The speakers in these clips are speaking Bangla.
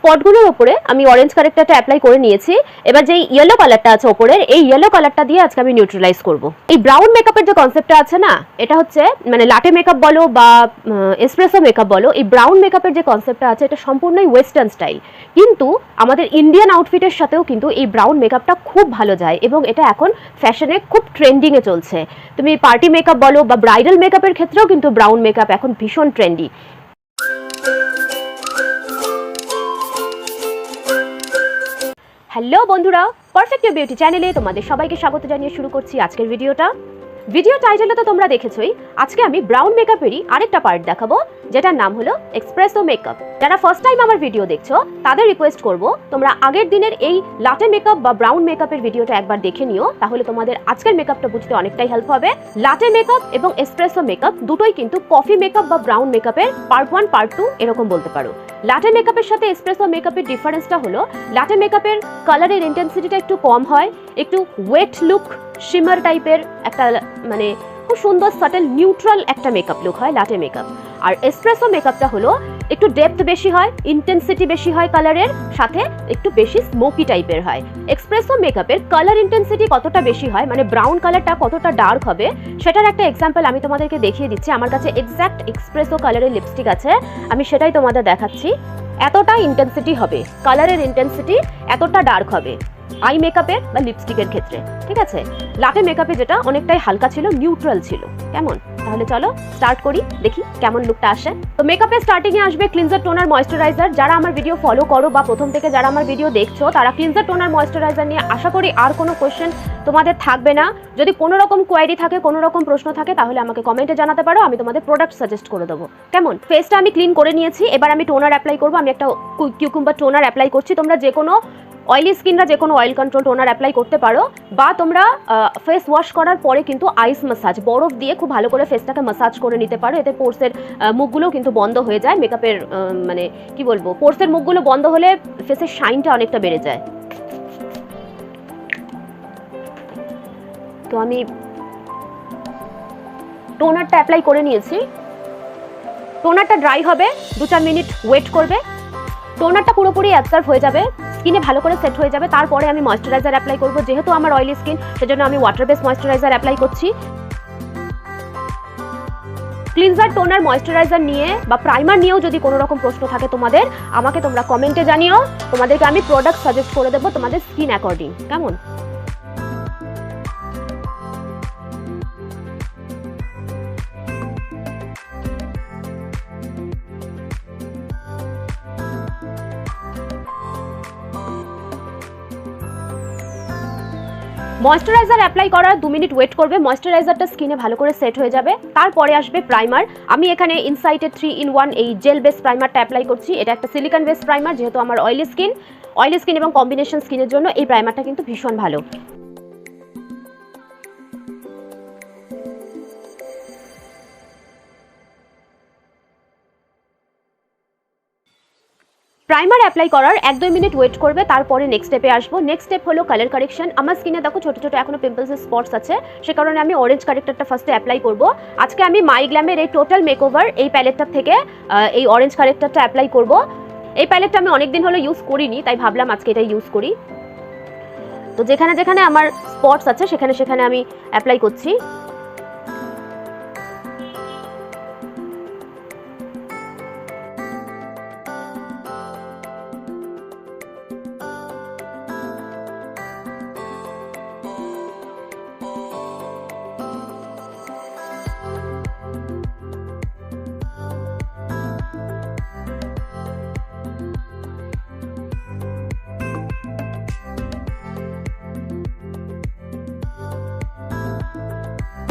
স্পটগুলোর উপরে আমি অরেঞ্জ কারেক্টারটা অ্যাপ্লাই করে নিয়েছি। এবার যেই ইয়েলো কালারটা আছে ওপরের, এই ইয়েলো কালারটা দিয়ে আজকে আমি নিউট্রালাইজ করব। এই ব্রাউন মেকআপের যে কনসেপ্টটা আছে না, এটা হচ্ছে মানে লাটে মেকআপ বলো বা এসপ্রেসো মেকআপ বলো, এই ব্রাউন মেকআপের যে কনসেপ্টটা আছে, এটা সম্পূর্ণই ওয়েস্টার্ন স্টাইল কিন্তু আমাদের ইন্ডিয়ান আউটফিটের সাথেও কিন্তু এই ব্রাউন মেকআপটা খুব ভালো যায় এবং এটা এখন ফ্যাশনে খুব ট্রেন্ডিংয়ে চলছে। তুমি পার্টি মেকআপ বলো বা ব্রাইডাল মেকআপের ক্ষেত্রেও কিন্তু ব্রাউন মেকআপ এখন ভীষণ ট্রেন্ডি হ্যালো বন্ধুরা পারফেক্ট বিউটি চ্যানেলে তোমাদের সবাইকে স্বাগত জানিয়ে শুরু করছি আজকের ভিডিওটা। ভিডিও টাইটেলে তো তোমরা দেখেছোই, আজকে আমি ব্রাউন মেকআপেরই আরেকটা পার্ট দেখাবো, যেটার নাম হলো এক্সপ্রেসো মেকআপ যারা ফার্স্ট টাইম আমার ভিডিও দেখছ, তাদের রিকোয়েস্ট করব, তোমরা আগের দিনের এই লাটে মেকআপ বা ব্রাউন মেকআপের ভিডিওটা একবার দেখে নিও, তাহলে তোমাদের আজকের মেকআপটা বুঝতে অনেকটাই হেল্প হবে। লাটে মেকআপ এবং এক্সপ্রেসো মেকআপ দুটোই কিন্তু কফি মেকআপ বা ব্রাউন মেকআপের পার্ট ওয়ান পার্ট টু এরকম বলতে পারো। লাটে মেকআপের সাথে এক্সপ্রেসো মেকআপের ডিফারেন্সটা হলো লাটে মেকআপের কালারের ইন্টেন্সিটিটা একটু কম হয়, একটু ওয়েট লুক শিমার টাইপের একটা মানে খুব সুন্দর সাটেল নিউট্রাল একটা মেকআপ লুক হয় লাটে মেকআপ আর এক্সপ্রেসো মেকআপটা হলো একটু ডেপথ বেশি হয় ইন্টেন্সিটি বেশি হয় কালারের সাথে একটু বেশি স্মোকি টাইপের হয়। এক্সপ্রেসো মেকআপের কালার ইন্টেন্সিটি কতটা বেশি হয় মানে ব্রাউন কালারটা কতটা ডার্ক হবে, সেটার একটা এক্সাম্পল আমি তোমাদেরকে দেখিয়ে দিচ্ছি। আমার কাছে এক্স্যাক্ট এক্সপ্রেসো কালারের লিপস্টিক আছে, আমি সেটাই তোমাদের দেখাচ্ছি। এতটা ইন্টেন্সিটি হবে কালারের ইন্টেন্সিটি এতটা ডার্ক হবে আই মেকআপের বা লিপস্টিকের ক্ষেত্রে, ঠিক আছে? লাটে মেকআপে যেটা অনেকটাই হালকা ছিল নিউট্রাল ছিল, কেমন? তাহলে চলো স্টার্ট করি, দেখি কেমন লুকটা আসে। তো মেকআপে স্টার্টিং এ আসবে ক্লিনজার টোনার ময়শ্চারাইজার যারা আমার ভিডিও ফলো করো বা প্রথম থেকে যারা আমার ভিডিও দেখছ, তারা ক্লিনজার টোনার ময়শ্চারাইজার নিয়ে আশা করি আর কোনো কোয়েশ্চেন তোমাদের থাকবে না। যদি কোনো রকম কোয়ারি থাকে, কোনো রকম প্রশ্ন থাকে, তাহলে আমাকে কমেন্টে জানাতে পারো, আমি তোমাদের প্রোডাক্ট সাজেস্ট করে দেবো। কেমন? ফেসটা আমি ক্লিন করে নিয়েছি, এবার আমি টোনার অ্যাপ্লাই করব, আমি একটা কিউকুম্বার টোনার অ্যাপ্লাই করছি, তোমরা যে কোনো অয়েলি স্কিনরা যে কোনো অয়েল কন্ট্রোল টোনার অ্যাপ্লাই করতে পারো, বা তোমরা ফেস ওয়াশ করার পরে কিন্তু আইস মাসাজ বরফ দিয়ে খুব ভালো করে ফেসটাকে মাসাজ করে নিতে পারো। এতে পোর্সের মুখগুলো কিন্তু বন্ধ হয়ে যায় মেকআপের মানে কি বলব পোর্সের মুখগুলো বন্ধ হলে ফেসের শাইনটা অনেকটা বেড়ে যায়। তো আমি টোনারটা অ্যাপ্লাই করে নিয়েছি। টোনারটা ড্রাই হবে, দু চার মিনিট ওয়েট করবে। টোনারটা পুরোপুরি অ্যাবসার্ভ হয়ে যাবে। স্কিনে ভালো করে সেট হয়ে যাবে। তারপরে আমি ময়শ্চারাইজার অ্যাপ্লাই করব, যেহেতু আমার অয়েলি স্কিন সেজন্য আমি ওয়াটার বেস ময়শ্চারাইজার অ্যাপ্লাই করছি। ক্লিনজার টোনার ময়শ্চারাইজার নিয়ে বা প্রাইমার নিয়েও যদি কোনো রকম প্রশ্ন থাকে তোমাদের, আমাকে তোমরা কমেন্টে জানিও। তোমাদেরকে আমি প্রোডাক্ট সাজেস্ট করে দেবো তোমাদের স্কিন অ্যাকর্ডিং কেমন? ময়শ্চারাইজার অ্যাপ্লাই করার দু মিনিট ওয়েট করবে। ময়শ্চারাইজারটা স্কিনে ভালো করে সেট হয়ে যাবে। তারপরে আসবে প্রাইমার আমি এখানে ইনসাইটের থ্রি ইন ওয়ান এই জেল বেস প্রাইমারটা অ্যাপ্লাই করছি। এটা একটা সিলিকন বেস প্রাইমার যেহেতু আমার অয়েলি স্কিন অয়েলি স্কিন এবং কম্বিনেশন স্কিনের জন্য এই প্রাইমারটা কিন্তু ভীষণ ভালো। প্রাইমার অ্যাপ্লাই করার এক দুই মিনিট ওয়েট করবে, তারপরে নেক্সট স্টেপে আসব। নেক্সট স্টেপ হলো কালার কারেকশন আমার স্কিনে দেখো ছোটো ছোটো এখনও পিম্পলসের স্পটস আছে। সে কারণে আমি অরেঞ্জ কারেক্টারটা ফার্স্টে অ্যাপ্লাই করব। আজকে আমি মাই গ্ল্যামের এই টোটাল মেকওভার এই প্যালেটটার থেকে এই অরেঞ্জ কারেক্টারটা অ্যাপ্লাই করব। এই প্যালেটটা আমি অনেকদিন হলো ইউজ করিনি, তাই ভাবলাম আজকে এটা ইউজ করি। তো যেখানে যেখানে আমার স্পটস আছে, সেখানে সেখানে আমি অ্যাপ্লাই করছি।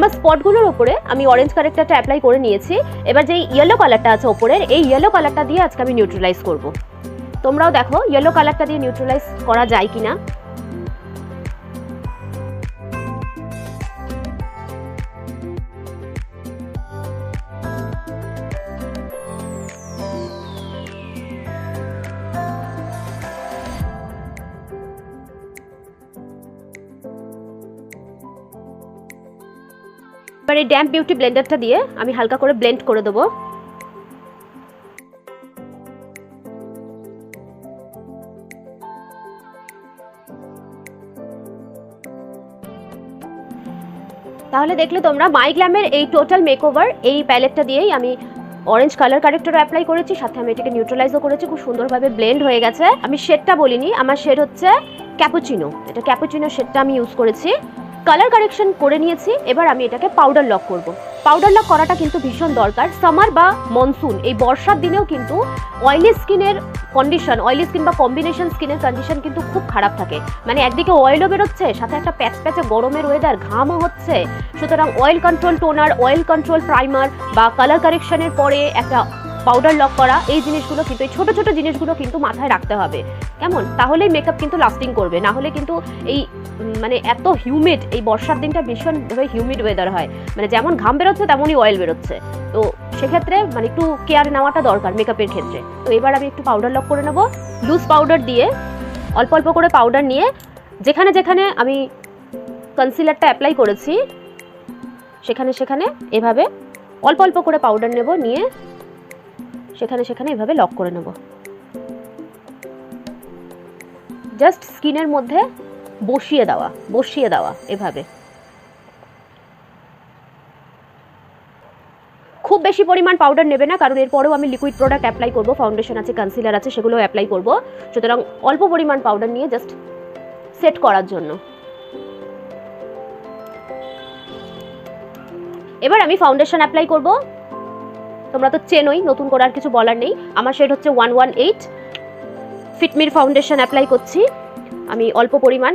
আমার স্পটগুলোর উপরে আমি অরেঞ্জ কারেক্টারটা অ্যাপ্লাই করে নিয়েছি। এবার যে ইয়েলো কালারটা আছে ওপরের, এই ইয়েলো কালারটা দিয়ে আজকে আমি নিউট্রালাইজ করব। তোমরাও দেখো ইয়েলো কালারটা দিয়ে নিউট্রালাইজ করা যায় কিনা। এই ড্যাম্প বিউটি ব্লেন্ডারটা দিয়ে আমি হালকা করে ব্লেন্ড করে দেবো। তাহলে দেখলে তোমরা মাইগ্ল্যামের এই টোটাল মেকওভার এই প্যালেটটা দিয়েই আমি অরেঞ্জ কালার কারেক্টর অ্যাপ্লাই করেছি, সাথে আমি এটাকে নিউট্রালাইজও করেছি, খুব সুন্দরভাবে ব্লেন্ড হয়ে গেছে। আমি শেডটা বলিনি, আমার শেড হচ্ছে ক্যাপুচিনো এটা ক্যাপুচিনো শেডটা আমি ইউজ করেছি। কালার কারেকশন করে নিয়েছি, এবার আমি এটাকে পাউডার লক করব। পাউডার লক করাটা কিন্তু ভীষণ দরকার। সামার বা মনসুন এই বর্ষার দিনেও কিন্তু অয়েলি স্কিনের কন্ডিশন অয়েলি স্কিন বা কম্বিনেশন স্কিনের কন্ডিশন কিন্তু খুব খারাপ থাকে। মানে একদিকে অয়েলও বেরোচ্ছে, সাথে একটা প্যাচ প্যাচে গরমের ওয়েদার ঘামও হচ্ছে। সুতরাং oil control toner oil control primer বা কালার কারেকশনের পরে একটা পাউডার লক করা, এই জিনিসগুলো কিন্তু, এই ছোটো ছোটো জিনিসগুলো কিন্তু মাথায় রাখতে হবে। কেমন? তাহলেই মেকআপ কিন্তু লাস্টিং করবে। না হলে কিন্তু এই মানে এত হিউমিড এই বর্ষার দিনটা ভীষণভাবে হিউমিড ওয়েদার হয়। মানে যেমন ঘাম বেরোচ্ছে, তেমনই অয়েল বেরোচ্ছে। তো সেক্ষেত্রে মানে একটু কেয়ার নেওয়াটা দরকার মেকআপের ক্ষেত্রে। তো এবার আমি একটু পাউডার লক করে নেব। লুজ পাউডার দিয়ে, অল্প অল্প করে পাউডার নিয়ে, যেখানে যেখানে আমি কনসিলারটা অ্যাপ্লাই করেছি, সেখানে সেখানে এভাবে অল্প অল্প করে পাউডার নেব, নিয়ে সেখানে সেখানে এভাবে লক করে নেব। জাস্ট স্কিনের মধ্যে বসিয়ে দেওয়া বসিয়ে দেওয়া এভাবে। খুব বেশি পরিমাণ পাউডার নেবে না, কারণ এরপরেও আমি লিকুইড প্রোডাক্ট অ্যাপ্লাই করব ফাউন্ডেশন আছে কনসিলার আছে সেগুলো অ্যাপ্লাই করব। সুতরাং অল্প পরিমাণ পাউডার নিয়ে জাস্ট সেট করার জন্য। এবার আমি ফাউন্ডেশন অ্যাপ্লাই করব। তোমরা তো চেনোই, নতুন করে আর কিছু বলার নেই। আমার শেড হচ্ছে ওয়ান ওয়ান এইট ফিটমির ফাউন্ডেশন অ্যাপ্লাই করছি। আমি অল্প পরিমাণ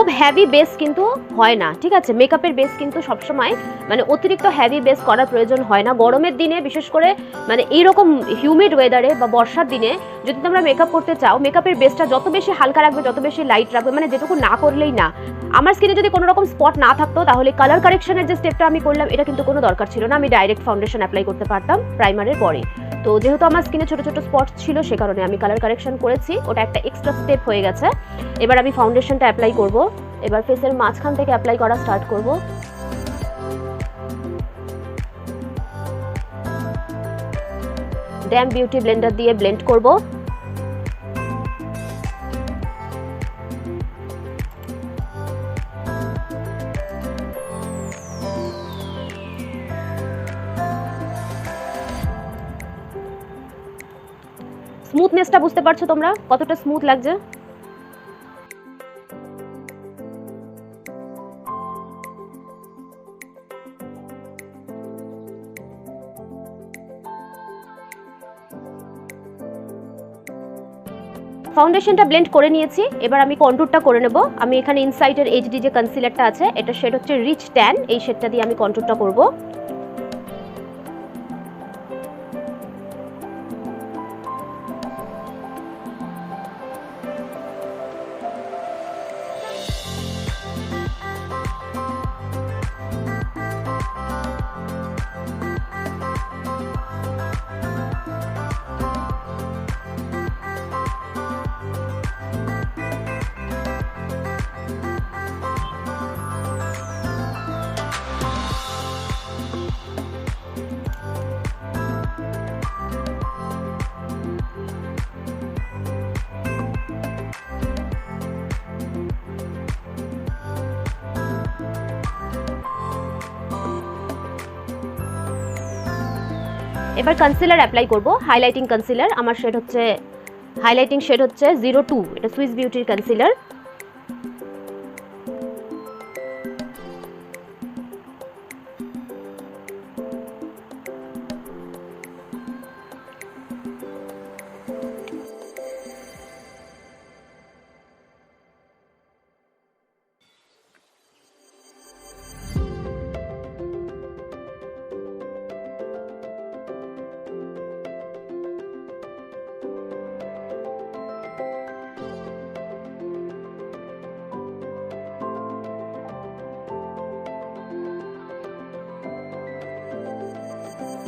খুব হ্যাভি বেস কিন্তু হয় না, ঠিক আছে? মেকআপের বেস কিন্তু সবসময় মানে অতিরিক্ত হ্যাভি বেস করার প্রয়োজন হয় না। গরমের দিনে, বিশেষ করে মানে এইরকম হিউমিড ওয়েদারে বা বর্ষার দিনে, যদি তোমরা মেকআপ করতে চাও মেকআপের বেসটা যত বেশি হালকা রাখবে, যত বেশি লাইট রাখবে মানে যেটুকু না করলেই না। আমার স্কিনে যদি কোনো রকম স্পট না থাকতো, তাহলে কালার কারেকশনের যে স্টেপটা আমি করলাম, এটা কিন্তু কোনো দরকার ছিল না। আমি ডাইরেক্ট ফাউন্ডেশন অ্যাপ্লাই করতে পারতাম প্রাইমারের পরে। তো যেহেতু আমার স্কিনে ছোট ছোট স্পট ছিল, সে কারণে আমি কালার কারেকশন করেছি। ওটা একটা এক্সট্রা স্টেপ হয়ে গেছে। এবার আমি ফাউন্ডেশনটা অ্যাপ্লাই করব। এবার ফেসের মাঝখান থেকে অ্যাপ্লাই করা স্টার্ট করব। ড্যাম বিউটি ব্লেন্ডার দিয়ে ব্লেন্ড করব। স্মুথনেসটা বুঝতে পারছ তোমরা? কতটা স্মুথ লাগছে? ফাউন্ডেশনটা ব্লেন্ড করে নিয়েছি। এবার আমি কন্ট্রোলটা করে নেব। আমি এখানে ইনসাইডের এইচডি যে কনসিলারটা আছে, এটা শেড হচ্ছে রিচ ট্যান এই শেডটা দিয়ে আমি কন্ট্রোলটা করব। এবার কনসিলার অ্যাপ্লাই করব। হাইলাইটিং কনসিলার আমার শেড হচ্ছে হাইলাইটিং শেড হচ্ছে জিরো টু এটা সুইস বিউটির কনসিলার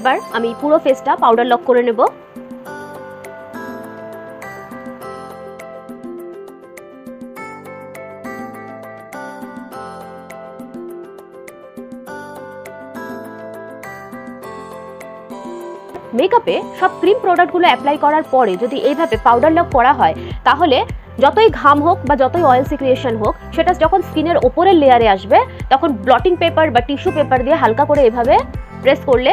এবার আমি পুরো ফেসটা পাউডার লক করে নেব। মেকআপে সব ক্রিম প্রোডাক্টগুলো অ্যাপ্লাই করার পরে যদি এইভাবে পাউডার লক করা হয়, তাহলে যতই ঘাম হোক বা যতই অয়েল সিক্রিয়েশন হোক, সেটা যখন স্কিনের ওপরের লেয়ারে আসবে, তখন ব্লটিং পেপার বা টিস্যু পেপার দিয়ে হালকা করে এভাবে প্রেস করলে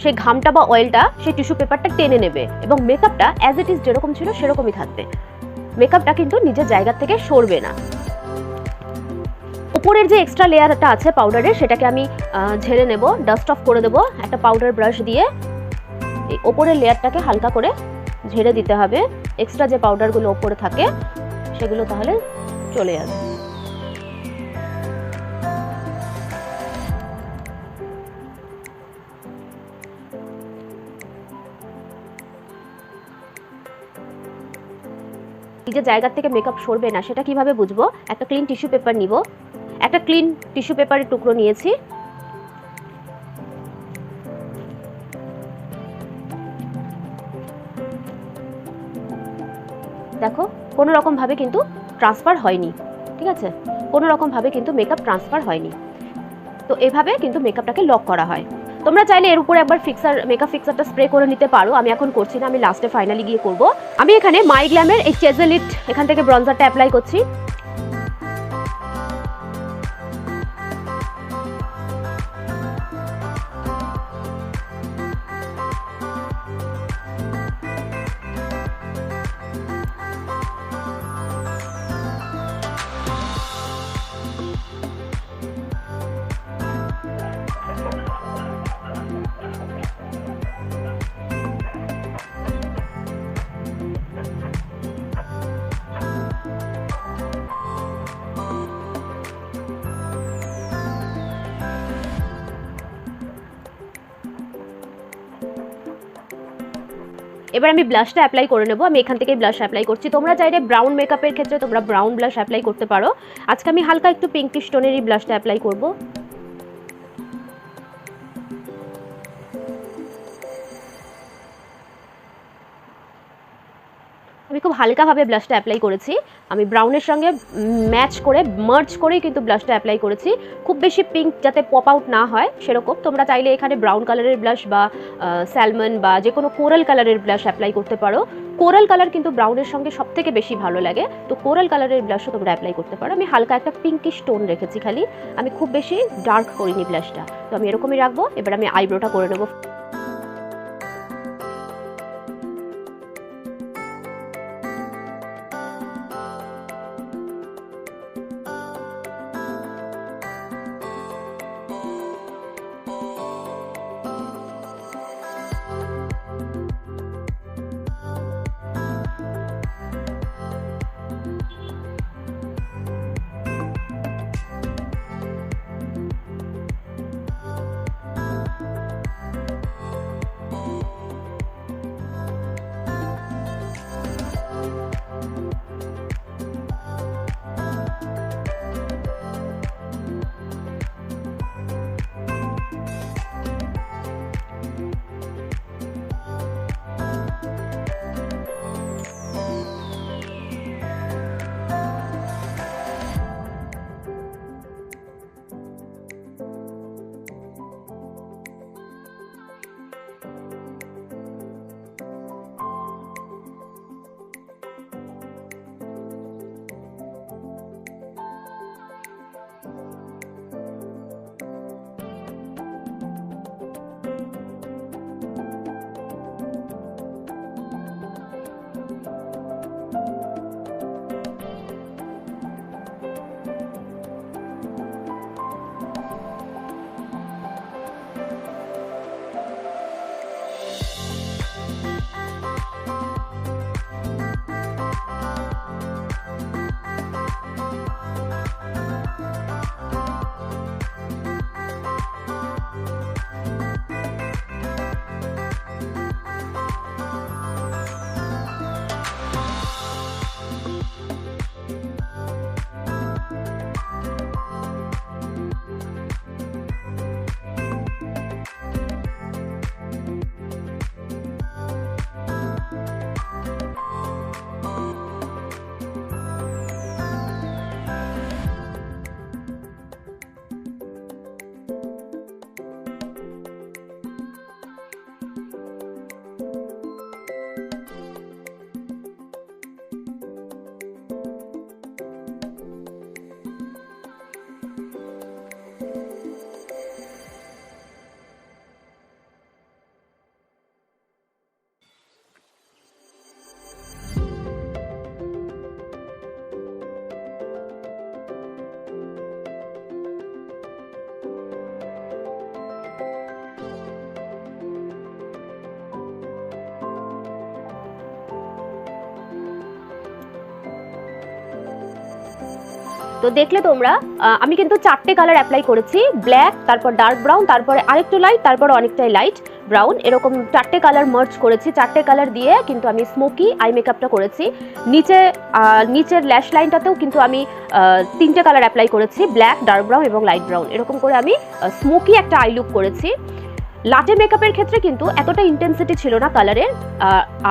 সেই ঘামটা বা অয়েলটা সেই টিস্যু পেপারটা টেনে নেবে এবং মেকআপটা অ্যাজ ইট ইজ যেরকম ছিল সেরকমই থাকবে। মেকআপটা কিন্তু নিজের জায়গা থেকে সরবে না। উপরের যে এক্সট্রা লেয়ারটা আছে পাউডারের সেটাকে আমি ঝেড়ে নেব ডাস্ট অফ করে দেবো, একটা পাউডার ব্রাশ দিয়ে। এই ওপরের লেয়ারটাকে হালকা করে ঝেড়ে দিতে হবে। এক্সট্রা যে পাউডারগুলো ওপরে থাকে, সেগুলো তাহলে চলে যাবে নিজের জায়গা থেকে মেকআপ সরবে না, সেটা কীভাবে বুঝব? একটা ক্লিন টিস্যু পেপার নিব। একটা ক্লিন টিস্যু পেপারের টুকরো নিয়েছি। দেখো কোনো রকমভাবে কিন্তু ট্রান্সফার হয়নি, ঠিক আছে? কোনো রকমভাবে কিন্তু মেকআপ ট্রান্সফার হয়নি। তো এভাবে কিন্তু মেকআপটাকে লক করা হয়। তোমরা চাইলে এর উপরে একবার ফিক্সার মেকআপ ফিক্সারটা স্প্রে করে নিতে পারো। আমি এখন করছি না, আমি লাস্টে ফাইনালি গিয়ে করব। আমি এখানে মাই গ্ল্যামের এই চেজেলিট এখান থেকে ব্রনজারটা অ্যাপ্লাই করছি। এবার আমি ব্লাশটা অ্যাপ্লাই করে নেব। আমি এখান থেকে ব্লাশ অ্যাপ্লাই করছি। তোমরা চাইলে ব্রাউন মেকআপের ক্ষেত্রে তোমরা ব্রাউন ব্লাশ অ্যাপ্লাই করতে পারো। আজকে আমি হালকা একটু পিঙ্কিশ টোনেরই ব্লাশটা অ্যাপ্লাই করব। খুব হালকাভাবে ব্লাশটা অ্যাপ্লাই করেছি। আমি ব্রাউনের সঙ্গে ম্যাচ করে মার্চ করেই কিন্তু ব্লাশটা অ্যাপ্লাই করেছি। খুব বেশি পিঙ্ক যাতে পপ আউট না হয়, সেরকম। তোমরা চাইলে এখানে ব্রাউন কালারের ব্লাশ বা স্যালমন বা যে কোনো কোরাল কালারের ব্লাশ অ্যাপ্লাই করতে পারো। কোরাল কালার কিন্তু ব্রাউনের সঙ্গে সব থেকে বেশি ভালো লাগে। তো কোরাল কালারের ব্লাশও তোমরা অ্যাপ্লাই করতে পারো। আমি হালকা একটা পিঙ্কিশ টোন রেখেছি খালি। আমি খুব বেশি ডার্ক করিনি ব্লাশটা তো আমি এরকমই রাখব। এবার আমি আইব্রোটা করে নেব। তো দেখলে তোমরা আমি কিন্তু চারটে কালার অ্যাপ্লাই করেছি ব্ল্যাক তারপর ডার্ক ব্রাউন তারপরে আরেকটু লাইট তারপর অনেকটাই লাইট ব্রাউন এরকম চারটে কালার মার্চ করেছি, চারটে কালার দিয়ে কিন্তু আমি স্মোকি আই মেকআপটা করেছি। নিচে নিচের ল্যাশ লাইনটাতেও কিন্তু আমি তিনটে কালার অ্যাপ্লাই করেছি ব্ল্যাক ডার্ক ব্রাউন এবং লাইট ব্রাউন এরকম করে আমি স্মোকি একটা আই লুক করেছি। লাটে মেকআপের ক্ষেত্রে কিন্তু এতটা ইন্টেন্সিটি ছিল না কালারের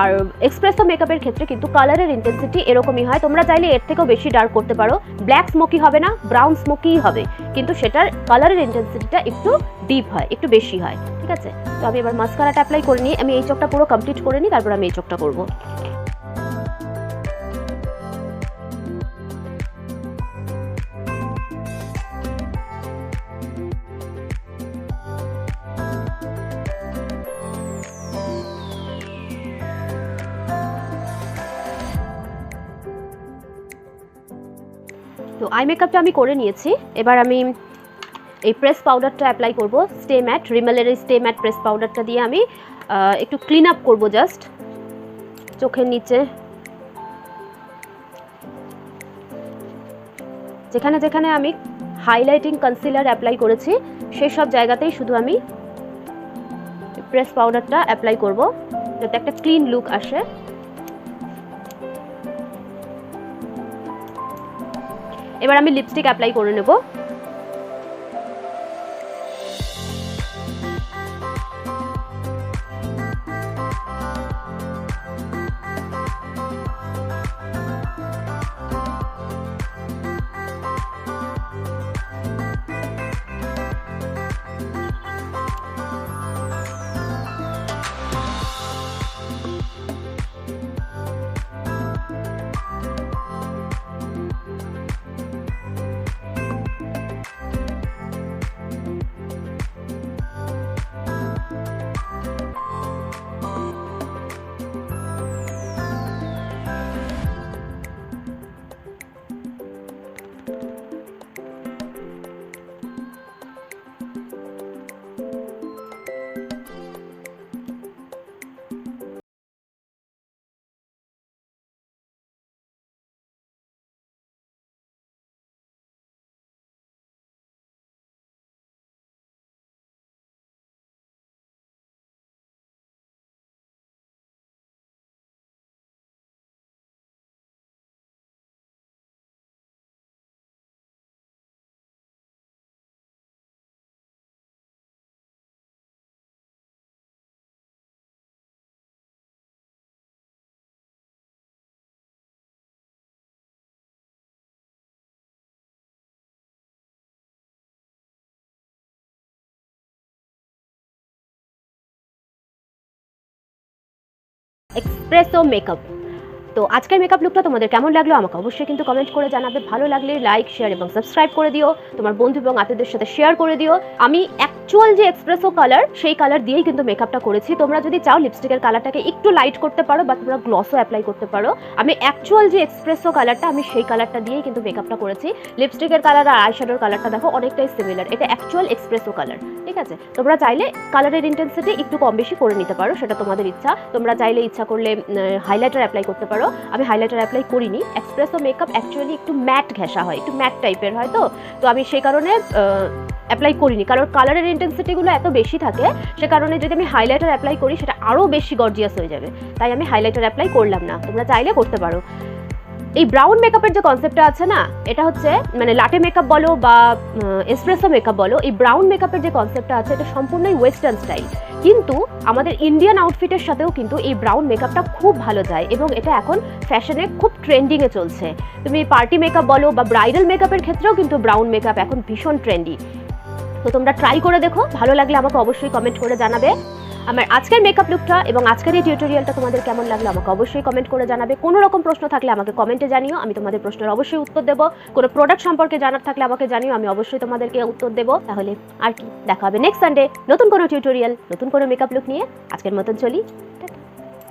আর এক্সপ্রেসো মেকআপের ক্ষেত্রে কিন্তু কালারের ইন্টেন্সিটি এরকমই হয়। তোমরা চাইলে এর থেকেও বেশি ডার্ক করতে পারো। ব্ল্যাক স্মোকি হবে না ব্রাউন স্মোকিই হবে। কিন্তু সেটার কালারের ইন্টেন্সিটিটা একটু ডিপ হয়, একটু বেশি হয়। ঠিক আছে? তো আমি এবার মাস্কারাটা অ্যাপ্লাই করে নিই। আমি এই চোখটা পুরো কমপ্লিট করে নিই, তারপর আমি এই চোখটা করব। তো আই মেকআপটা আমি করে নিয়েছি। এবার আমি এই প্রেস পাউডারটা অ্যাপ্লাই করব। স্টে ম্যাট রিমেলের এই স্টে ম্যাট প্রেস পাউডারটা দিয়ে আমি একটু ক্লিন আপ করব জাস্ট চোখের নিচে। যেখানে যেখানে আমি হাইলাইটিং কনসিলার অ্যাপ্লাই করেছি, সেই সব জায়গাতেই শুধু আমি প্রেস পাউডারটা অ্যাপ্লাই করব। যাতে একটা ক্লিন লুক আসে। এবার আমি লিপস্টিক অ্যাপ্লাই করে নেব। এক্সপ্রেসো মেকআপ তো আজকের মেকআপ লুকটা তোমাদের কেমন লাগল? আমাকে অবশ্যই কিন্তু কমেন্ট করে জানাবে। ভালো লাগলে লাইক শেয়ার এবং সাবস্ক্রাইব করে দিও। তোমার বন্ধু এবং আত্মীয়দের সাথে শেয়ার করে দিও। আমি অ্যাকচুয়াল যে এক্সপ্রেসো কালার সেই কালার দিয়েই কিন্তু মেকআপটা করেছি। তোমরা যদি চাও লিপস্টিকের কালারটাকে একটু লাইট করতে পারো, বা তোমরা গ্লসও অ্যাপ্লাই করতে পারো। আমি অ্যাকচুয়াল যে এক্সপ্রেসো কালারটা আমি সেই কালারটা দিয়েই কিন্তু মেকআপটা করেছি। লিপস্টিকের কালার আর আইশ্যাডোর কালারটা দেখো অনেকটাই সিমিলার এটা অ্যাকচুয়াল এক্সপ্রেসো কালার ঠিক আছে? তোমরা চাইলে কালারের ইন্টেন্সিটি একটু কম বেশি করে নিতে পারো, সেটা তোমাদের ইচ্ছা। তোমরা চাইলে ইচ্ছা করলে হাইলাইটার অ্যাপ্লাই করতে পারো। আমি হাইলাইটার অ্যাপ্লাই করিনি। এক্সপ্রেসো মেকআপ অ্যাকচুয়ালি একটু ম্যাট ঘেঁষা হয়, একটু ম্যাট টাইপের হয় তো। তো আমি সেই কারণে অ্যাপ্লাই করিনি। কারণ কালারের ইন্টেন্সিটিগুলো এত বেশি থাকে, সে কারণে যদি আমি হাইলাইটার অ্যাপ্লাই করি, সেটা আরও বেশি গর্জিয়াস হয়ে যাবে। তাই আমি হাইলাইটার অ্যাপ্লাই করলাম না। তোমরা চাইলে করতে পারো। এই ব্রাউন মেকআপের যে কনসেপ্টটা আছে না, এটা হচ্ছে মানে লাটে মেকআপ বলো বা এসপ্রেসো মেকআপ বলো, এই ব্রাউন মেকআপের যে কনসেপ্টটা আছে, এটা সম্পূর্ণই ওয়েস্টার্ন স্টাইল কিন্তু আমাদের ইন্ডিয়ান আউটফিটের সাথেও কিন্তু এই ব্রাউন মেকআপটা খুব ভালো যায় এবং এটা এখন ফ্যাশনে খুব ট্রেন্ডিংয়ে চলছে। তুমি পার্টি মেকআপ বলো বা ব্রাইডাল মেকআপের ক্ষেত্রেও কিন্তু ব্রাউন মেকআপ এখন ভীষণ ট্রেন্ডি তো তোমরা ট্রাই করে দেখো, ভালো লাগলে আমাকে অবশ্যই কমেন্ট করে জানাবে। আমার আজকের মেকআপ লুকটা এবং আজকের এই টিউটোরিয়ালটা তোমাদের কেমন লাগল আমাকে অবশ্যই কমেন্ট করে জানাবে। কোনো রকম প্রশ্ন থাকলে আমাকে কমেন্টে জানিও, আমি তোমাদের প্রশ্নের অবশ্যই উত্তর দেবো। কোনো প্রোডাক্ট সম্পর্কে জানার থাকলে আমাকে জানিও, আমি অবশ্যই তোমাদেরকে উত্তর দেবো। তাহলে আর কি, দেখা হবে নেক্সট সানডে নতুন কোনো টিউটোরিয়াল নতুন কোনো মেকআপ লুক নিয়ে। আজকের মতন চলি